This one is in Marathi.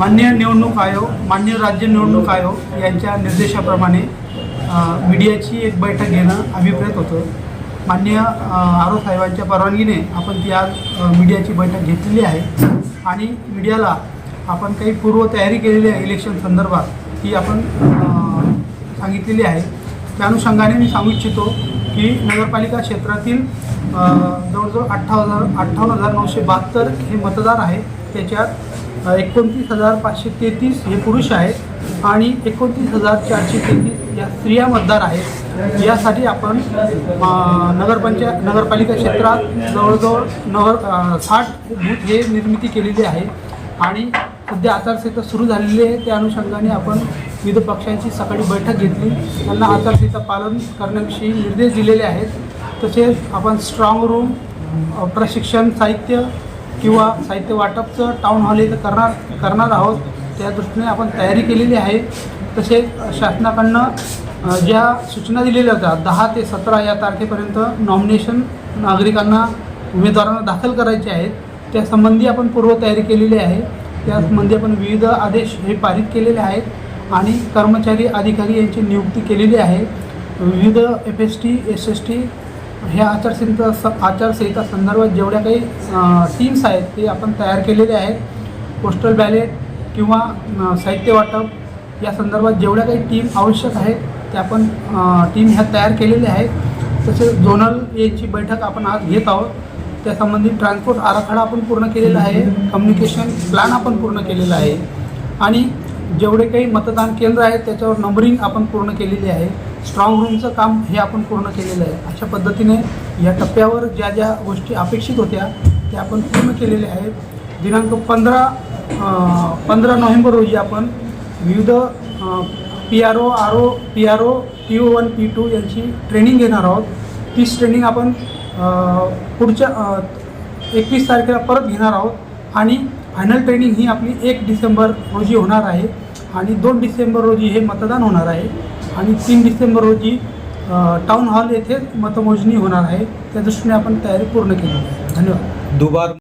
मान्य निवडणूक आयोग मान्य राज्य निवडणूक आयोग यांच्या निर्देशाप्रमाणे मीडियाची एक बैठक घेणं अभिप्रेत होतं. मान्य अ, साहेबांच्या परवानगीने आपण ती आज मीडियाची बैठक घेतलेली आहे. आणि मीडियाला आपण काही पूर्वतयारी केलेली आहे इलेक्शन संदर्भात ती आपण सांगितलेली आहे. त्या अनुषंगाने मी सांगू इच्छितो की नगरपालिका क्षेत्रातील जवळजवळ अठ्ठावन्न अठ्ठावन्न हजार नऊशे बहात्तर हे मतदार आहे. त्याच्यात एकोणतीस हजार पाचशे तेहतीस हे पुरुष आहेत आणि एकोणतीस हजार चारशे तेहतीस या स्त्रिया मतदार आहेत. यासाठी आपण नगरपंचायत नगरपालिका क्षेत्रात जवळजवळ नगर साठ बूथ हे निर्मिती केलेली आहे. आणि सध्या आचारसंहिता सुरू झालेली आहे. त्या अनुषंगाने आपण विविध पक्षांची सकाळी बैठक घेतली. त्यांना आचारसंहिता पालन करण्याविषयी निर्देश दिलेले आहेत. तसेच आपण स्ट्रॉंग रूम प्रशिक्षण साहित्य किंवा साहित्य वाटपचं टाऊन हॉल इथं करणार करणार आहोत त्या दृष्टीने आपण तयारी केलेली आहे. तसेच शासनाकडनं ज्या सूचना दिलेल्या होत्या दहा ते सतरा या तारखेपर्यंत नॉमिनेशन नागरिकांना उमेदवारांना दाखल करायचे आहेत त्यासंबंधी आपण पूर्वतयारी केलेली आहे. त्यासंबंधी आपण विविध आदेश हे पारित केलेले आहेत आणि कर्मचारी अधिकारी यांची नियुक्ती केलेली आहे. विविध F S T S S T ह्या आचारसंहिता स आचारसंहिता संदर्भात जेवढ्या काही टीम्स आहेत ते आपण तयार केलेले आहेत. पोस्टल बॅलेट किंवा साहित्य वाटप या संदर्भात जेवढ्या काही टीम आवश्यक आहेत त्या आपण टीम ह्या तयार केलेल्या आहेत. तसेच झोनल एची बैठक आपण आज घेत आहोत. त्यासंबंधी ट्रान्सपोर्ट आराखडा आपण पूर्ण केलेला आहे. कम्युनिकेशन प्लॅन आपण पूर्ण केलेला आहे. आणि जेवढे काही मतदान केंद्र आहेत त्याच्यावर नंबरिंग आपण पूर्ण केलेली आहे. स्ट्रॉंग रूमचं काम हे आपण पूर्ण केलेलं आहे. अशा पद्धतीने या टप्प्यावर ज्या ज्या गोष्टी अपेक्षित होत्या त्या आपण पूर्ण केलेल्या आहेत. दिनांक पंधरा पंधरा नोव्हेंबर रोजी आपण विविध P R O R O P R O P O one P two यांची ट्रेनिंग घेणार आहोत. तीच ट्रेनिंग आपण पुढच्या एकवीस तारखेला परत घेणार आहोत आणि फायनल ट्रेनिंग ही आपली एक डिसेंबर रोजी होणार आहे आणि दोन डिसेंबर रोजी हे मतदान होणार आहे. आणि तीन डिसेंबर रोजी टाउन टाऊन हॉल येथे मतमोजणी होणार आहे. त्या दृष्टीने आपण तयारी पूर्ण केली आहे. धन्यवाद. दुबार